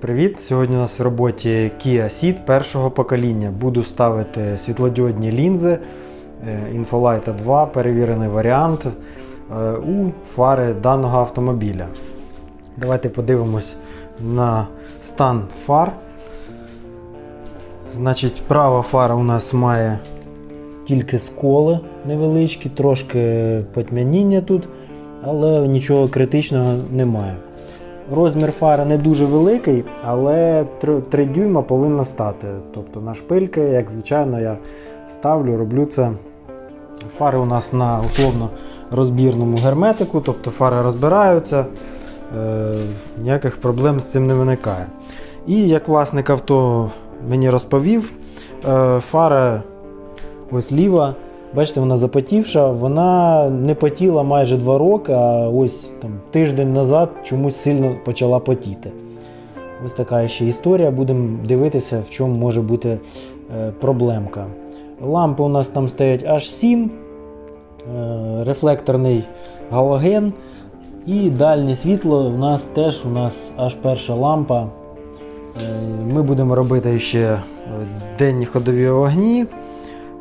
Привіт! Сьогодні у нас в роботі Kia Ceed першого покоління. Буду ставити світлодіодні лінзи е, Infolight 2, перевірений варіант е, у фари даного автомобіля. Давайте подивимось на стан фар. Значить, права фара у нас має тільки сколи невеличкі, трошки потьмяніння тут, але нічого критичного немає. Розмір фари не дуже великий, але 3 дюйма повинна стати. Тобто на шпильки, як звичайно, я ставлю, роблю це. Фари у нас на условно розбірному герметику, тобто фари розбираються, е, ніяких проблем з цим не виникає. І як власник авто мені розповів, е, фара ось ліва, бачите, вона запотівша, вона не потіла майже 2 роки, а ось там тиждень назад чомусь сильно почала потіти. Ось така ще історія. Будемо дивитися, в чому може бути е, проблемка. Лампи у нас там стоять аж 7, е, рефлекторний галоген. І дальнє світло у нас теж у нас аж перша лампа. Е, Ми будемо робити ще денні ходові вогні.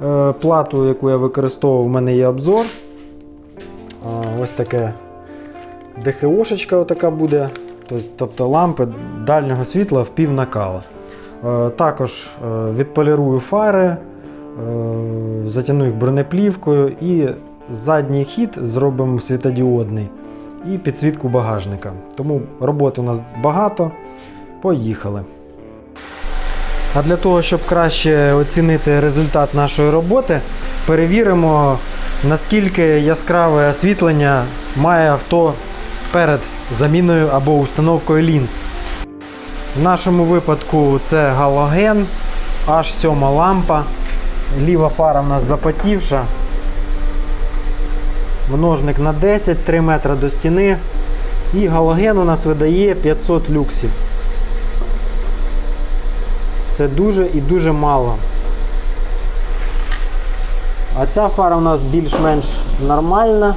Е, Плату, яку я використовував, в мене є обзор. Е, Ось таке ДХОшечка отака буде. Тобто лампи дальнього світла в пів накала. Е, Також відполірую фари, затягну їх бронеплівкою і задній хід зробимо світодіодний і підсвітку багажника. Тому роботи у нас багато. Поїхали. А для того, щоб краще оцінити результат нашої роботи, перевіримо, наскільки яскраве освітлення має авто перед заміною або установкою лінз. В нашому випадку це галоген, аж 7 лампа. Ліва фара в нас запотівша. Множник на 10, 3 метри до стіни. І галоген у нас видає 500 люксів. Це дуже і дуже мало. А ця фара у нас більш-менш нормальна.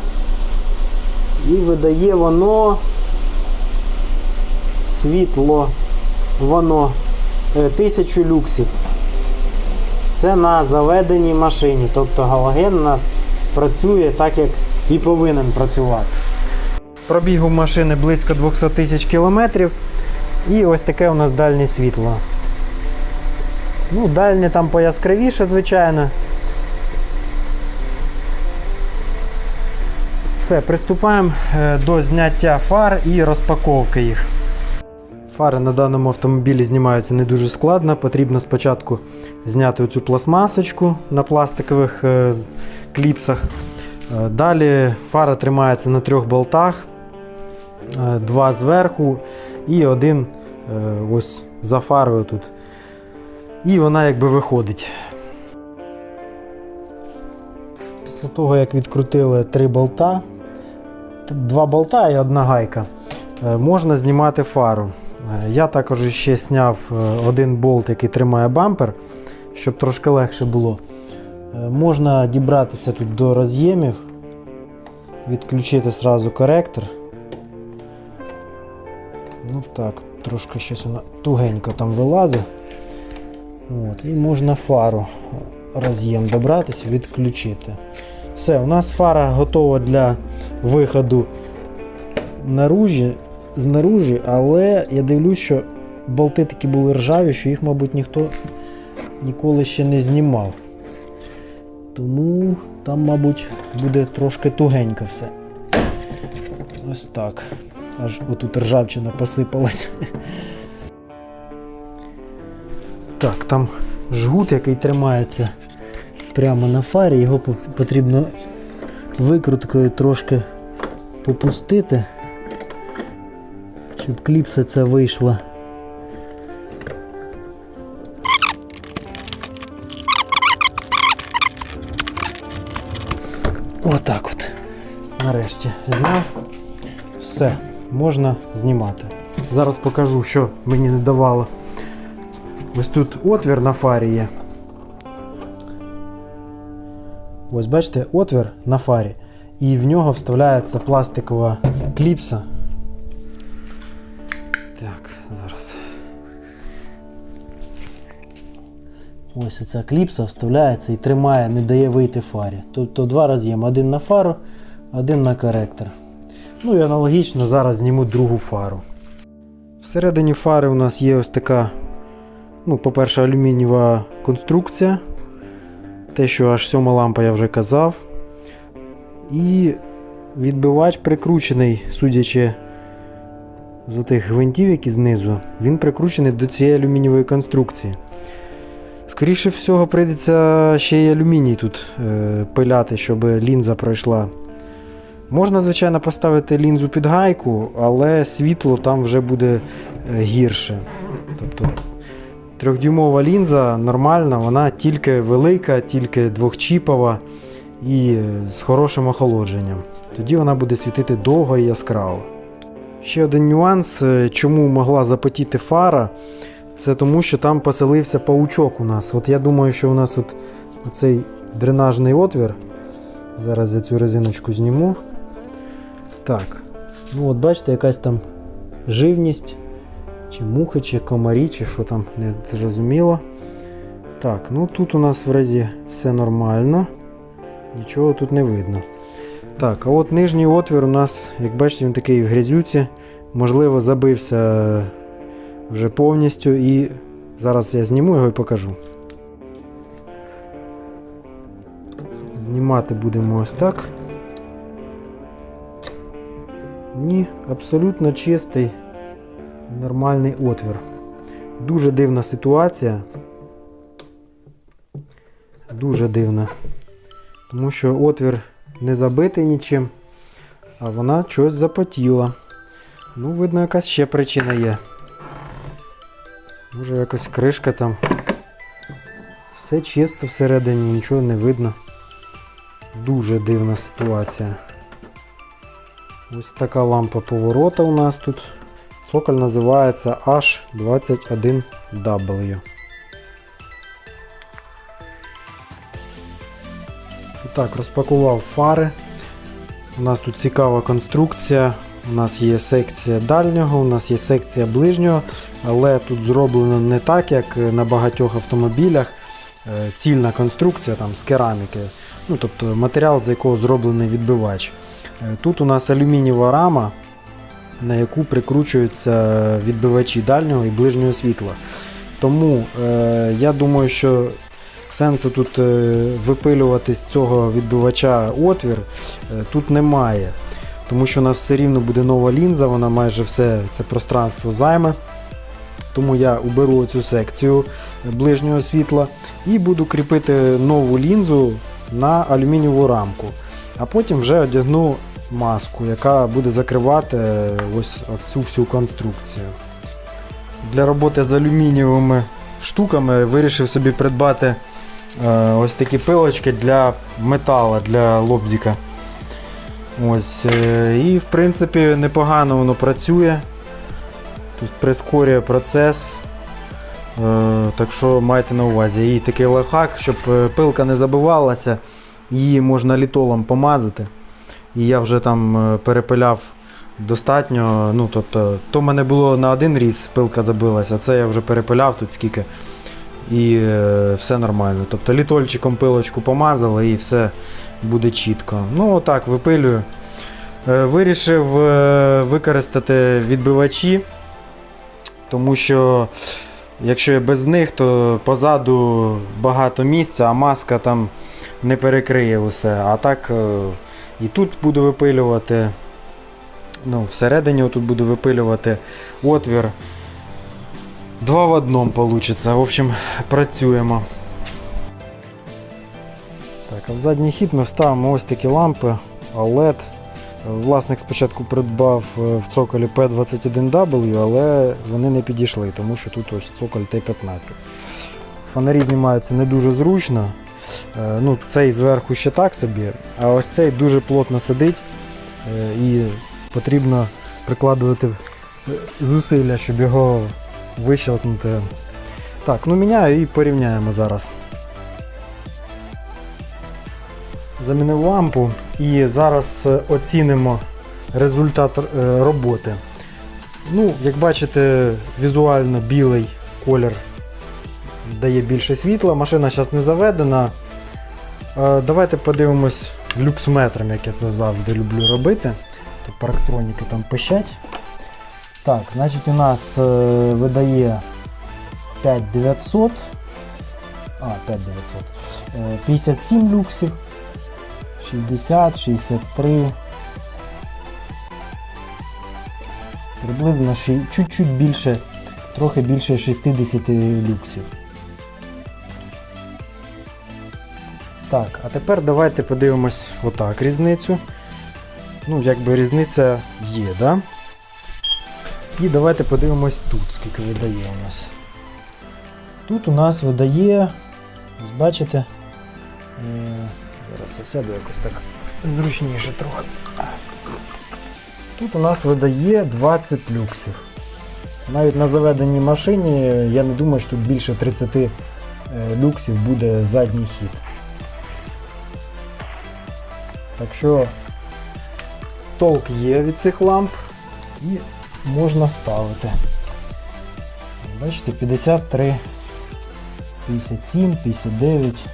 І видає воно світло, воно е, 1000 люксів. Це на заведеній машині. Тобто галоген у нас працює так, як і повинен працювати. Пробігу машини близько 200 тисяч кілометрів. І ось таке у нас дальнє світло. Ну, дальнє там пояскравіше, звичайно. Все, приступаємо е, до зняття фар і розпаковки їх. Фари на даному автомобілі знімаються не дуже складно. Потрібно спочатку зняти оцю пластмасочку на пластикових е, кліпсах. Е, Далі фара тримається на трьох болтах, два зверху і один ось за фарою тут. І вона якби виходить. Після того, як відкрутили три болта, два болта і одна гайка, е, можна знімати фару. Е, Я також ще зняв е, один болт, який тримає бампер, щоб трошки легше було. Можна дібратися тут до роз'ємів, відключити зразу коректор. Ну так, трошки щось воно тугенько там вилазить. От, і можна фару роз'єм добратися, відключити. Все, у нас фара готова для виходу наружі, знаружі, але я дивлюсь, що болти такі були ржаві, що їх, мабуть, ніхто ніколи ще не знімав. Тому там, мабуть, буде трошки тугенько все. Ось так. Аж отут ржавчина посипалась. Так, там жгут, який тримається прямо на фарі, його потрібно викруткою трошки попустити, щоб кліпса ця вийшла. Отак от. Нарешті зняв. Все, можна знімати. Зараз покажу, що мені не давало. Ось тут отвір на фарі є. Ось бачите, отвір на фарі. І в нього вставляється пластикова кліпса. Так, зараз. Ось ця кліпса вставляється і тримає, не дає вийти фарі. Тобто два роз'єми. один на фару, один на коректор. Ну і аналогічно зараз зніму другу фару. Всередині фари у нас є ось така ну, по-перше, алюмінієва конструкція. Те, що аж сьома лампа я вже казав. І відбивач прикручений, судячи з тих гвинтів, які знизу, він прикручений до цієї алюмінієвої конструкції. Скоріше всього, прийдеться ще й алюміній тут е, пиляти, щоб лінза пройшла. Можна, звичайно, поставити лінзу під гайку, але світло там вже буде е, гірше. Тобто трьохдюймова лінза нормальна, вона тільки велика, тільки двохчіпова і з хорошим охолодженням. Тоді вона буде світити довго і яскраво. Ще один нюанс, е, чому могла запотіти фара, це тому, що там поселився паучок у нас. От я думаю, що у нас от цей дренажний отвір. Зараз я цю резиночку зніму. Так. Ну от бачите, якась там живність, чи мухи, чи комарі, чи що там не зрозуміло. Так, ну тут у нас вроді все нормально. Нічого тут не видно. Так, а от нижній отвір у нас, як бачите, він такий в грязюці. Можливо, забився вже повністю і зараз я зніму його і покажу. Знімати будемо ось так. Ні, абсолютно чистий нормальний отвір. Дуже дивна ситуація. Дуже дивна. Тому що отвір не забитий нічим, а вона щось запотіла. Ну, видно, якась ще причина є. Може якось кришка там. Все чисто всередині, нічого не видно. Дуже дивна ситуація. Ось така лампа поворота у нас тут. Цоколь називається H21W. І так, розпакував фари. У нас тут цікава конструкція. У нас є секція дальнього, у нас є секція ближнього, але тут зроблено не так, як на багатьох автомобілях. Е, Цільна конструкція там, з кераміки, ну, тобто матеріал, з якого зроблений відбивач. Е, Тут у нас алюмінієва рама, на яку прикручуються відбивачі дальнього і ближнього світла. Тому е, я думаю, що сенсу тут е, випилювати з цього відбивача отвір е, тут немає. Тому що у нас все рівно буде нова лінза, вона майже все це пространство займе. Тому я уберу цю секцію ближнього світла і буду кріпити нову лінзу на алюмінієву рамку. А потім вже одягну маску, яка буде закривати ось цю всю конструкцію. Для роботи з алюмінієвими штуками вирішив собі придбати е, ось такі пилочки для метала, для лобзика. Ось, е, І в принципі непогано воно працює. Тут прискорює процес. Е, Так що майте на увазі. І такий лайфхак, щоб пилка не забивалася, її можна літолом помазати. І я вже там е, перепиляв достатньо. Ну, тобто, то в мене було на один різ, пилка забилася, а це я вже перепиляв тут скільки. І е, все нормально. Тобто літольчиком пилочку помазали і все буде чітко. Ну, отак випилюю. Е, Вирішив е, використати відбивачі, тому що якщо я без них, то позаду багато місця, а маска там не перекриє усе. А так е, і тут буду випилювати. Ну, всередині тут буду випилювати отвір. Два в одному вийде. В общем, працюємо. Так, а в задній хід ми вставимо ось такі лампи OLED. Власник спочатку придбав е, в цоколі P21W, але вони не підійшли, тому що тут ось цоколь T15. Фонарі знімаються не дуже зручно. Е, Ну, Цей зверху ще так собі, а ось цей дуже плотно сидить е, і потрібно прикладувати е, зусилля, щоб його вищелкнути. Так, ну міняю і порівняємо зараз. Замінив лампу і зараз оцінимо результат роботи. Ну, як бачите, візуально білий колір дає більше світла. Машина зараз не заведена. Е, Давайте подивимось люксметром, як я це завжди люблю робити. Тут парктроніки там пищать. Так, значить у нас е, видає 5900. А, 5900. Е, 57 люксів. 60, 63. Приблизно чуть-чуть більше, трохи більше 60 люксів. Так, а тепер давайте подивимось отак різницю. Ну, якби різниця є, да? І давайте подивимось тут, скільки видає у нас. Тут у нас видає, ось бачите, е, зараз я сяду якось так зручніше трохи. Тут у нас видає 20 люксів. Навіть на заведеній машині я не думаю, що тут більше 30 е, люксів буде задній хід. Так що толк є від цих ламп і можна ставити. Бачите, 53, 57, 59,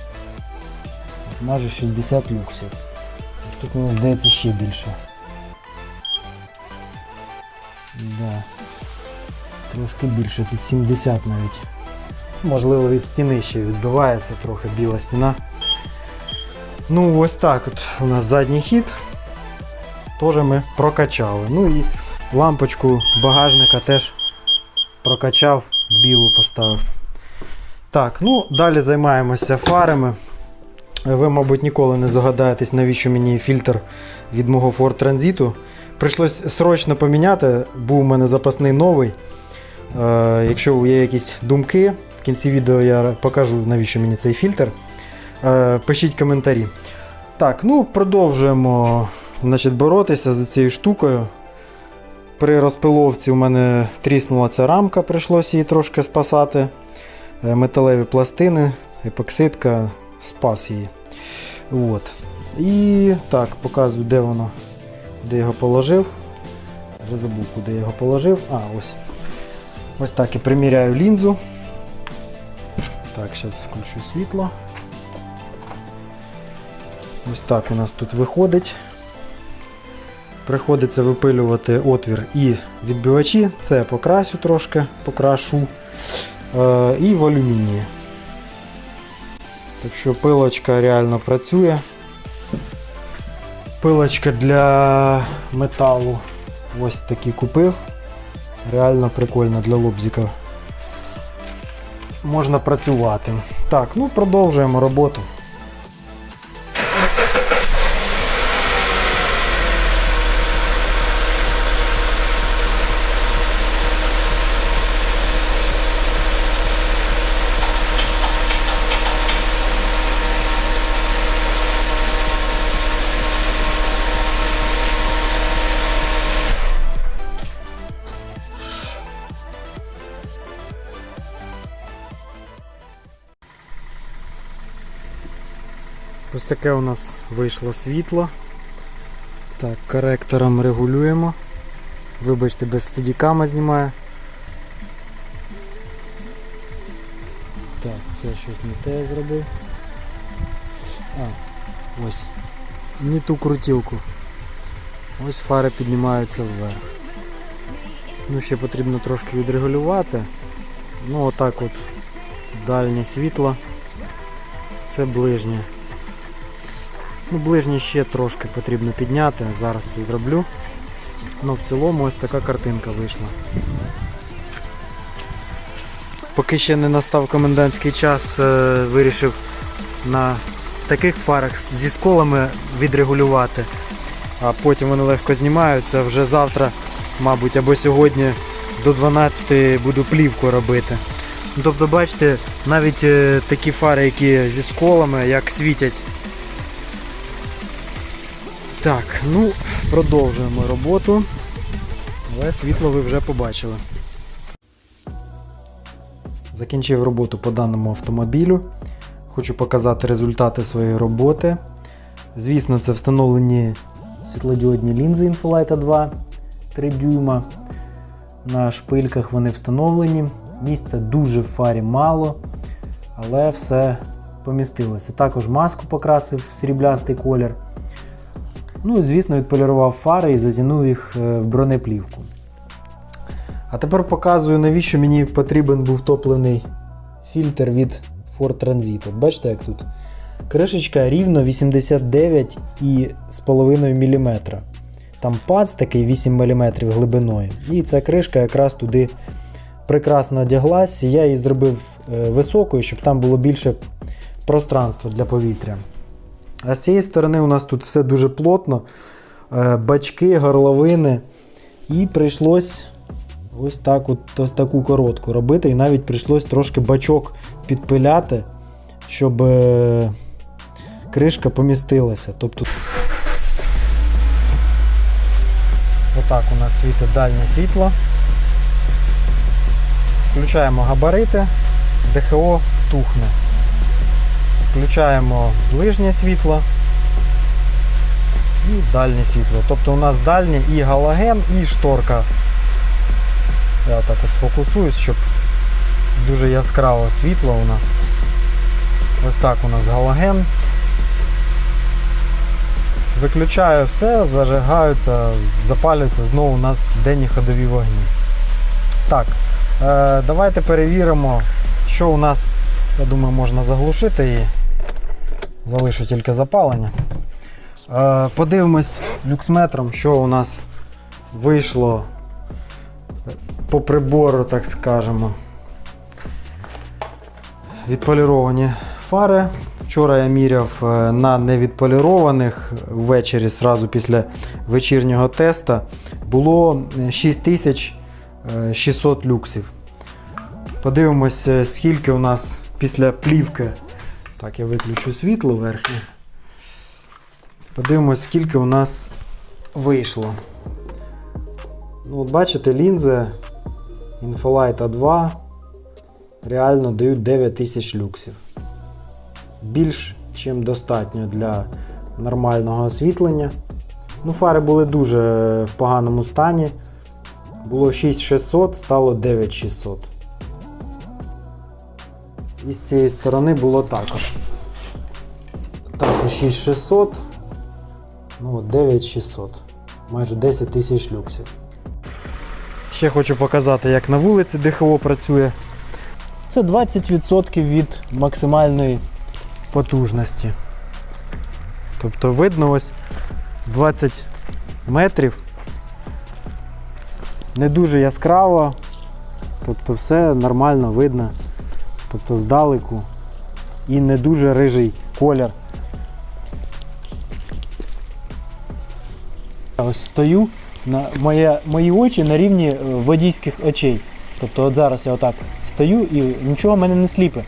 майже 60 люксів. Тут мені здається ще більше. Да. Трошки більше, тут 70 навіть. Можливо, від стіни ще відбивається трохи біла стіна. Ну, ось так от у нас задній хід. Теж ми прокачали. Ну і лампочку багажника теж прокачав, білу поставив. Так, ну далі займаємося фарами. Ви, мабуть, ніколи не загадаєтесь, навіщо мені фільтр від мого Ford Transit. Прийшлось срочно поміняти, був у мене запасний новий. Е, якщо є якісь думки, в кінці відео я покажу, навіщо мені цей фільтр. Е, пишіть коментарі. Так, ну продовжуємо значить, боротися з цією штукою. При розпиловці у мене тріснула ця рамка, прийшлося її трошки спасати. Е, Металеві пластини, епоксидка, спас її. От. І так, показую, де воно, де його положив. Вже забув, куди я його положив. А, ось. Ось так і приміряю лінзу. Так, зараз включу світло. Ось так у нас тут виходить. Приходиться випилювати отвір і відбивачі. Це я покрасю трошки, покрашу. Е, і в алюмінії. Так що пилочка реально працює. Пилочка для металу. Ось такі купив. Реально прикольно для лобзика. Можна працювати. Так, ну продовжуємо роботу. Таке у нас вийшло світло. Так, коректором регулюємо. Вибачте, без стадікама знімаю. Так, це щось не те я зробив. А, ось. Не ту крутілку. Ось фари піднімаються вверх. Ну, ще потрібно трошки відрегулювати. Ну, отак от дальнє світло. Це ближнє. Ну, ближнє ще трошки потрібно підняти, зараз це зроблю. Ну, в цілому ось така картинка вийшла. Поки ще не настав комендантський час, е, вирішив на таких фарах зі сколами відрегулювати, а потім вони легко знімаються. Вже завтра, мабуть, або сьогодні до 12 буду плівку робити. Тобто, бачите, навіть е, такі фари, які зі сколами, як світять. Так, ну, продовжуємо роботу. Але світло ви вже побачили. Закінчив роботу по даному автомобілю. Хочу показати результати своєї роботи. Звісно, це встановлені світлодіодні лінзи Infolight 2 3 дюйма. На шпильках вони встановлені. Місця дуже в фарі мало. але все помістилося. Також маску покрасив в сріблястий колір. Ну і, звісно, відполірував фари і затягнув їх е, в бронеплівку. А тепер показую, навіщо мені потрібен був топливний фільтр від Ford Transit. Бачите, як тут кришечка рівно 89,5 мм. Там пац такий 8 мм глибиною. І ця кришка якраз туди прекрасно одяглась. Я її зробив е, високою, щоб там було більше пространства для повітря. А з цієї сторони у нас тут все дуже плотно, е, бачки, горловини. І прийшлось ось так от, ось таку коротку робити. І навіть прийшлось трошки бачок підпиляти, щоб е, кришка помістилася. Тобто, отак у нас світить дальнє світло. Включаємо габарити, ДХО тухне. Включаємо ближнє світло і дальнє світло. Тобто у нас дальнє і галоген, і шторка. Я так от сфокусуюсь, щоб дуже яскраво світло у нас. Ось так у нас галоген. Виключаю все, зажигаються, запалюються знову у нас денні ходові вогні. Так, е, давайте перевіримо, що у нас, я думаю, можна заглушити і залишу тільки запалення. Е, подивимось люксметром, що у нас вийшло по прибору, так скажемо. Відполіровані фари. Вчора я міряв е, на невідполірованих ввечері, зразу після вечірнього теста, було е, 6600 люксів. Подивимось, е, скільки у нас після плівки. Так, я виключу світло верхнє. Подивимось, скільки у нас вийшло. Ну, от бачите, лінзи Infolight A2 реально дають 9000 люксів. Більш чим достатньо для нормального освітлення. Ну, фари були дуже в поганому стані. Було 6600, стало 9600. І з цієї сторони було також. Також 6600. Ну, 9600. Майже 10 тисяч люксів. Ще хочу показати, як на вулиці ДХО працює. Це 20% від максимальної потужності. Тобто видно ось 20 метрів. Не дуже яскраво, тобто все нормально видно. Тобто здалеку. І не дуже рижий колір. Ось стою, на моє, мої очі на рівні е, водійських очей. Тобто от зараз я отак стою і нічого мене не сліпе.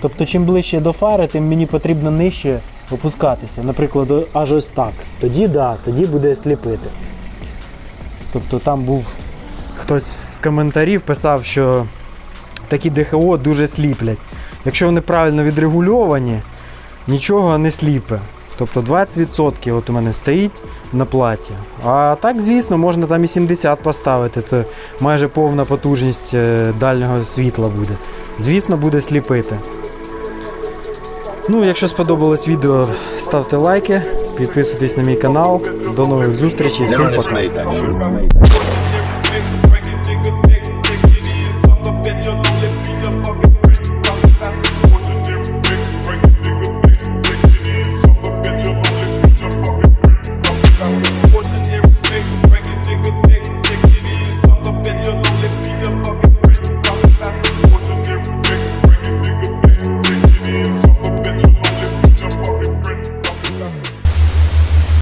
Тобто, чим ближче до фари, тим мені потрібно нижче опускатися. Наприклад, аж ось так. Тоді да, тоді буде сліпити. Тобто там був хтось з коментарів писав, що такі ДХО дуже сліплять. Якщо вони правильно відрегульовані, нічого не сліпе. Тобто 20% от у мене стоїть на платі. А так, звісно, можна там і 70 поставити, то майже повна потужність е, дальнього світла буде. Звісно, буде сліпити. Ну, якщо сподобалось відео, ставте лайки, підписуйтесь на мій канал. До нових зустрічей, всім пока.